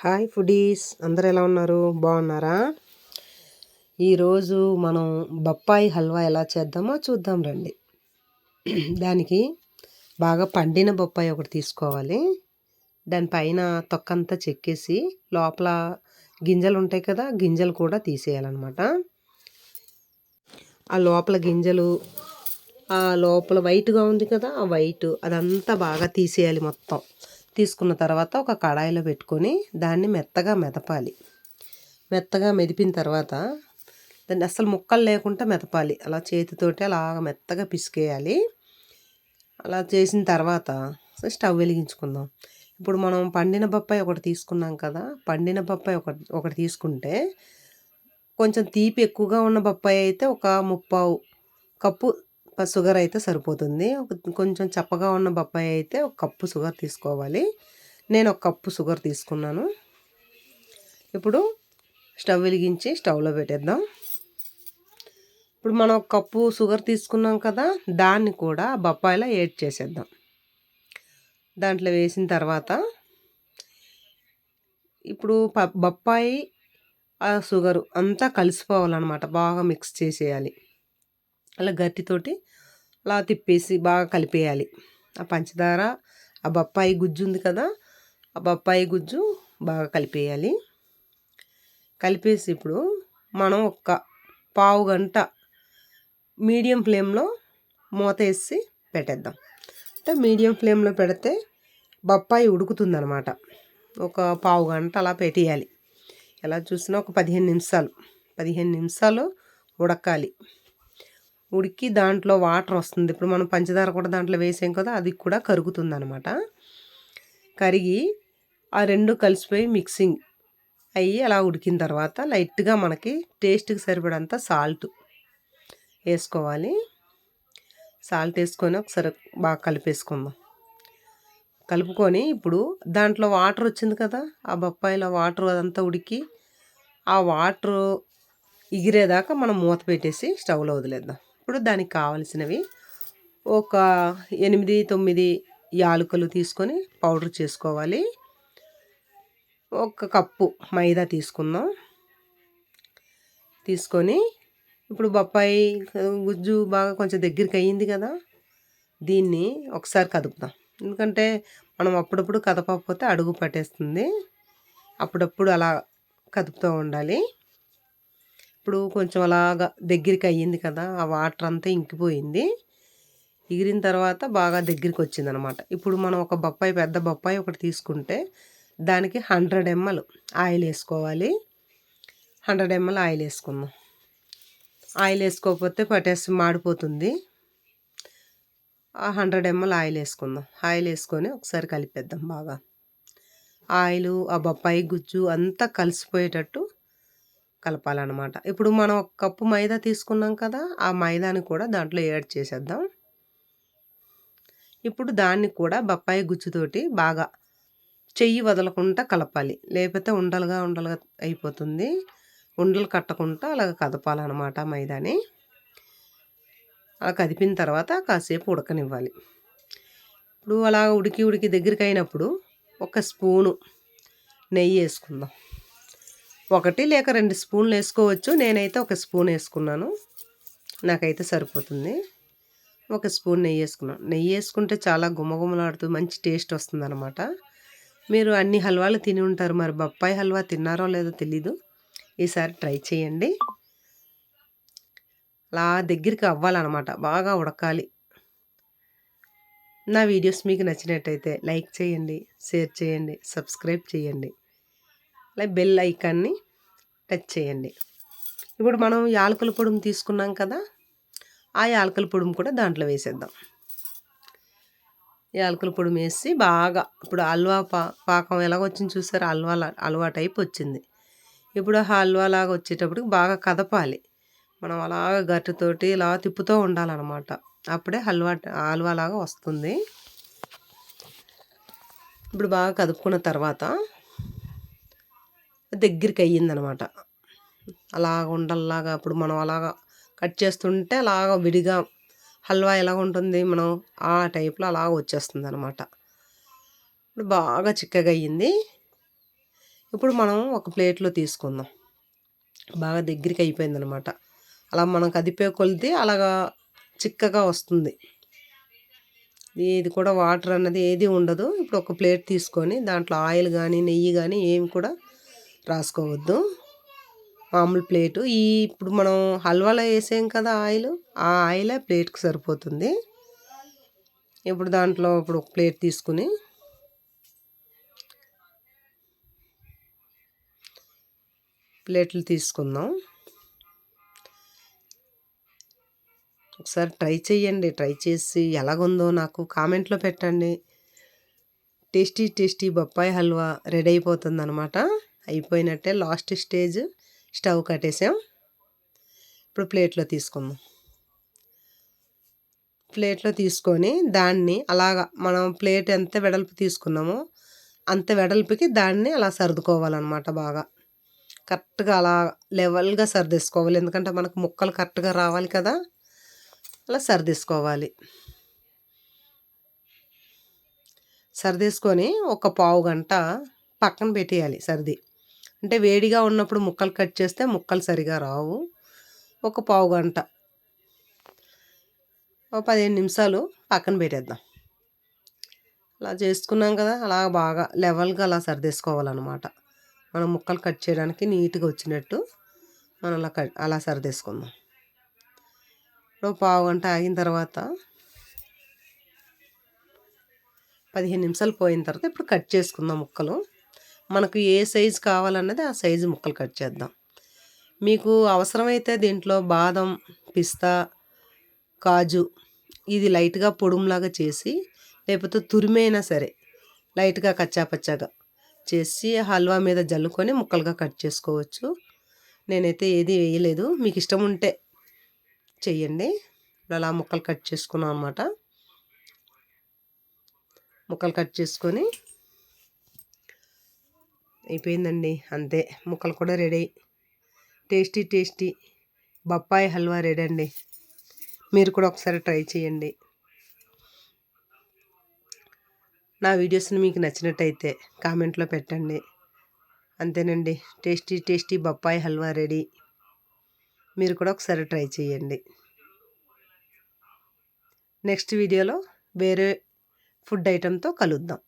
Hi foodies. అందరు ఎలా ఉన్నారు? బాగున్నారా? ఈరోజు మనం బొప్పాయి హల్వా ఎలా చేద్దామో చూద్దాం రండి. దానికి బాగా పండిన బొప్పాయి ఒకటి తీసుకోవాలి. దానిపైన తొక్కంతా చెక్కేసి లోపల గింజలు ఉంటాయి కదా గింజలు కూడా తీసేయాలన్నమాట. ఆ లోపల గింజలు ఆ లోపల వైట్గా ఉంది కదా ఆ వైట్ అదంతా బాగా తీసేయాలి మొత్తం. తీసుకున్న తర్వాత ఒక కడాయిలో పెట్టుకొని దాన్ని మెత్తగా మెదపాలి. మెత్తగా మెదిపిన తర్వాత దాన్ని అసలు ముక్కలు లేకుండా మెదపాలి. అలా చేతితోటి అలా మెత్తగా పిసికేయాలి. అలా చేసిన తర్వాత స్టవ్ వెలిగించుకుందాం. ఇప్పుడు మనం పండిన బొప్పాయి ఒకటి తీసుకున్నాం కదా పండిన బొప్పాయి ఒకటి ఒకటి తీసుకుంటే కొంచెం తీపి ఎక్కువగా ఉన్న బొప్పాయి అయితే ఒక ముప్పావు కప్పు షుగర్ అయితే సరిపోతుంది. కొంచెం చప్పగా ఉన్న బొప్పాయి అయితే ఒక కప్పు షుగర్ తీసుకోవాలి. నేను ఒక కప్పు షుగర్ తీసుకున్నాను. ఇప్పుడు స్టవ్ వెలిగించి స్టవ్లో పెట్టేద్దాం. ఇప్పుడు మనం ఒక కప్పు షుగర్ తీసుకున్నాం కదా దాన్ని కూడా బొప్పాయిలో ఏడ్ చేసేద్దాం. దాంట్లో వేసిన తర్వాత ఇప్పుడు బొప్పాయి ఆ షుగరు అంతా కలిసిపోవాలన్నమాట. బాగా మిక్స్ చేసేయాలి. అలా గట్టితోటి అలా తిప్పేసి బాగా కలిపేయాలి. ఆ పంచదార ఆ బొప్పాయి గుజ్జు ఉంది కదా ఆ బొప్పాయి గుజ్జు బాగా కలిపేయాలి. కలిపేసి ఇప్పుడు మనం ఒక పావు గంట మీడియం ఫ్లేమ్లో మూత వేసి పెట్టేద్దాం. అంటే మీడియం ఫ్లేమ్లో పెడితే బొప్పాయి ఉడుకుతుందనమాట ఒక పావు గంట అలా పెట్టేయాలి. ఎలా చూసినా ఒక పదిహేను నిమిషాలు పదిహేను నిమిషాలు ఉడకాలి. ఉడికి దాంట్లో వాటర్ వస్తుంది. ఇప్పుడు మనం పంచదార కూడా దాంట్లో వేసాం కదా అది కూడా కరుగుతుంది అనమాట కరిగి ఆ రెండు కలిసిపోయి మిక్సింగ్ అయ్యి అలా ఉడికిన తర్వాత లైట్గా మనకి టేస్ట్కి సరిపడంత సాల్ట్ వేసుకోవాలి. సాల్ట్ వేసుకొని ఒకసారి బాగా కలిపేసుకుందాం. కలుపుకొని ఇప్పుడు దాంట్లో వాటర్ వచ్చింది కదా ఆ బొప్పాయిలో వాటర్ అదంతా ఉడికి ఆ వాటర్ ఎగిరేదాకా మనం మూత పెట్టేసి స్టవ్లో వదిలేద్దాం. ఇప్పుడు దానికి కావలసినవి. ఒక ఎనిమిది తొమ్మిది యాలకులు తీసుకొని పౌడర్ చేసుకోవాలి. ఒక కప్పు మైదా తీసుకుందాం. తీసుకొని ఇప్పుడు బొప్పాయి గుజ్జు బాగా కొంచెం దగ్గరికి అయ్యింది కదా దీన్ని ఒకసారి కదుపుదాం. ఎందుకంటే మనం అప్పుడప్పుడు కదపకపోతే అడుగు పట్టేస్తుంది. అప్పుడప్పుడు అలా కదుపుతూ ఉండాలి. ఇప్పుడు కొంచెం అలాగా దగ్గరికి అయ్యింది కదా ఆ వాటర్ అంతా ఇంకిపోయింది. ఎగిరిన తర్వాత బాగా దగ్గరికి వచ్చిందనమాట ఇప్పుడు మనం ఒక బొప్పాయి పెద్ద బొప్పాయి ఒకటి తీసుకుంటే దానికి హండ్రెడ్ ఎంఎల్ ఆయిల్ వేసుకోవాలి. హండ్రెడ్ ఎంఎల్ ఆయిల్ వేసుకుందాం. ఆయిల్ వేసుకోకపోతే పటేసి మాడిపోతుంది. ఆ హండ్రెడ్ ఎంఎల్ ఆయిల్ వేసుకుందాం. ఆయిల్ వేసుకొని ఒకసారి కలిపేద్దాం బాగా. ఆయిల్ ఆ బొప్పాయి గుజ్జు అంతా కలిసిపోయేటట్టు కలపాలన్నమాట. ఇప్పుడు మనం ఒక కప్పు మైదా తీసుకున్నాం కదా ఆ మైదాని కూడా దాంట్లో యాడ్ చేసేద్దాం. ఇప్పుడు దాన్ని కూడా బొప్పాయి గుచ్చుతోటి బాగా చెయ్యి వదలకుండా కలపాలి. లేకపోతే ఉండలుగా ఉండలుగా అయిపోతుంది. ఉండలు కట్టకుండా అలాగ కదపాలన్నమాట మైదాని. అలా కదిపిన తర్వాత కాసేపు ఉడకనివ్వాలి. ఇప్పుడు అలా ఉడికి ఉడికి దగ్గరికి అయినప్పుడు ఒక స్పూను నెయ్యి వేసుకుందాం. ఒకటి లేక రెండు స్పూన్లు వేసుకోవచ్చు. నేనైతే ఒక స్పూన్ వేసుకున్నాను. నాకైతే సరిపోతుంది. ఒక స్పూన్ నెయ్యి వేసుకున్నాను. నెయ్యి వేసుకుంటే చాలా గుమగుమలాడుతూ మంచి టేస్ట్ వస్తుందన్నమాట. మీరు అన్ని హల్వాలు తిని ఉంటారు. మరి బొప్పాయి హల్వా తిన్నారో లేదో తెలీదు. ఈసారి ట్రై చేయండి. అలా దగ్గరికి అవ్వాలన్నమాట. బాగా ఉడకాలి. నా వీడియోస్ మీకు నచ్చినట్టయితే లైక్ చేయండి షేర్ చేయండి సబ్స్క్రైబ్ చేయండి. అలాగే బెల్ ఐకాన్ని టచ్ చేయండి. ఇప్పుడు మనం యాలకుల పొడుము తీసుకున్నాం కదా ఆ యాలకుల పొడుము కూడా దాంట్లో వేసేద్దాం. యాలకుల పొడుము వేసి బాగా ఇప్పుడు హల్వా పా పాకం ఎలాగొచ్చింది చూసారు? హల్వా హల్వా టైప్ వచ్చింది. ఇప్పుడు ఆ హల్వా లాగా వచ్చేటప్పటికి బాగా కదపాలి. మనం అలాగ గట్టుతోటి ఇలా తిప్పుతూ ఉండాలన్నమాట. అప్పుడే హల్వా హల్వా లాగా వస్తుంది. ఇప్పుడు బాగా కదుపుకున్న తర్వాత దగ్గరికి అయ్యిందనమాట అలాగ ఉండల్లాగా అప్పుడు మనం అలాగా కట్ చేస్తుంటే అలాగ విడిగా హల్వా ఎలా ఉంటుంది మనం ఆ టైప్లో అలాగ వచ్చేస్తుంది అనమాట ఇప్పుడు బాగా చిక్కగా అయ్యింది ఇప్పుడు మనం ఒక ప్లేట్లో తీసుకుందాం. బాగా దగ్గరికి అయిపోయిందనమాట అలా మనం కదిపే కొలిది అలాగా చిక్కగా వస్తుంది. ఇది కూడా వాటర్ అన్నది ఏది ఉండదు. ఇప్పుడు ఒక ప్లేట్ తీసుకొని దాంట్లో ఆయిల్ కానీ నెయ్యి కానీ ఏమి కూడా రాసుకోవద్దు. మామూలు ప్లేటు. ఈ ఇప్పుడు మనం హల్వాలో వేసాం కదా ఆయిల్? ఆ ఆయిలే ప్లేట్కి సరిపోతుంది. ఇప్పుడు దాంట్లో ఇప్పుడు ఒక ప్లేట్ తీసుకుని ప్లేట్లు తీసుకుందాం. ఒకసారి ట్రై చేయండి ట్రై చేసి ఎలాగుందో నాకు కామెంట్లో పెట్టండి. టేస్టీ టేస్టీ బొప్పాయి హల్వా రెడీ అయిపోతుంది అనమాట అయిపోయినట్టే లాస్ట్ స్టేజ్ స్టవ్ కట్టేసాం. ఇప్పుడు ప్లేట్లో తీసుకుందాం. ప్లేట్లో తీసుకొని దాన్ని అలాగా మనం ప్లేట్ ఎంత వెడల్పు తీసుకున్నామో అంత వెడల్పుకి దాన్ని అలా సర్దుకోవాలన్నమాట బాగా. కరెక్ట్గా అలా లెవెల్గా సర్దేసుకోవాలి. ఎందుకంటే మనకు ముక్కలు కరెక్ట్గా రావాలి కదా. అలా సర్దేసుకోవాలి. సర్దేసుకొని ఒక పావు గంట పక్కన పెట్టేయాలి సర్ది. అంటే వేడిగా ఉన్నప్పుడు ముక్కలు కట్ చేస్తే ముక్కలు సరిగా రావు. ఒక పావు గంట. ఒక పదిహేను నిమిషాలు పక్కన పెట్టేద్దాం. అలా చేసుకున్నాం కదా అలా బాగా లెవెల్గా అలా సర్దేసుకోవాలన్నమాట. మనం ముక్కలు కట్ చేయడానికి నీట్గా వచ్చినట్టు మనం అలా కట్ అలా సర్దేసుకుందాం. ఇప్పుడు పావు గంట ఆగిన తర్వాత పదిహేను నిమిషాలు పోయిన తర్వాత ఇప్పుడు కట్ చేసుకుందాం ముక్కలు. మనకు ఏ సైజు కావాలన్నది ఆ సైజు ముక్కలు కట్ చేద్దాం. మీకు అవసరమైతే దీంట్లో బాదం పిస్తా కాజు ఇది లైట్గా పొడుములాగా చేసి లేకపోతే తురిమైనా సరే లైట్గా కచ్చాపచ్చాగా చేసి హల్వా మీద జల్లుకొని ముక్కలుగా కట్ చేసుకోవచ్చు. నేనైతే ఏది వేయలేదు. మీకు ఇష్టం ఉంటే చెయ్యండి. అలా ముక్కలు కట్ చేసుకున్నాం అనమాట ముక్కలు కట్ చేసుకొని అయిపోయిందండి అంతే. ముక్కలు కూడా రెడీ టేస్టీ టేస్టీ బొప్పాయి హల్వా రెడీ అండి. మీరు కూడా ఒకసారి ట్రై చేయండి. నా వీడియోస్ని మీకు నచ్చినట్టయితే కామెంట్లో పెట్టండి. అంతేనండి. టేస్టీ టేస్టీ బొప్పాయి హల్వా రెడీ మీరు కూడా ఒకసారి ట్రై చేయండి. నెక్స్ట్ వీడియోలో వేరే ఫుడ్ ఐటెంతో కలుద్దాం.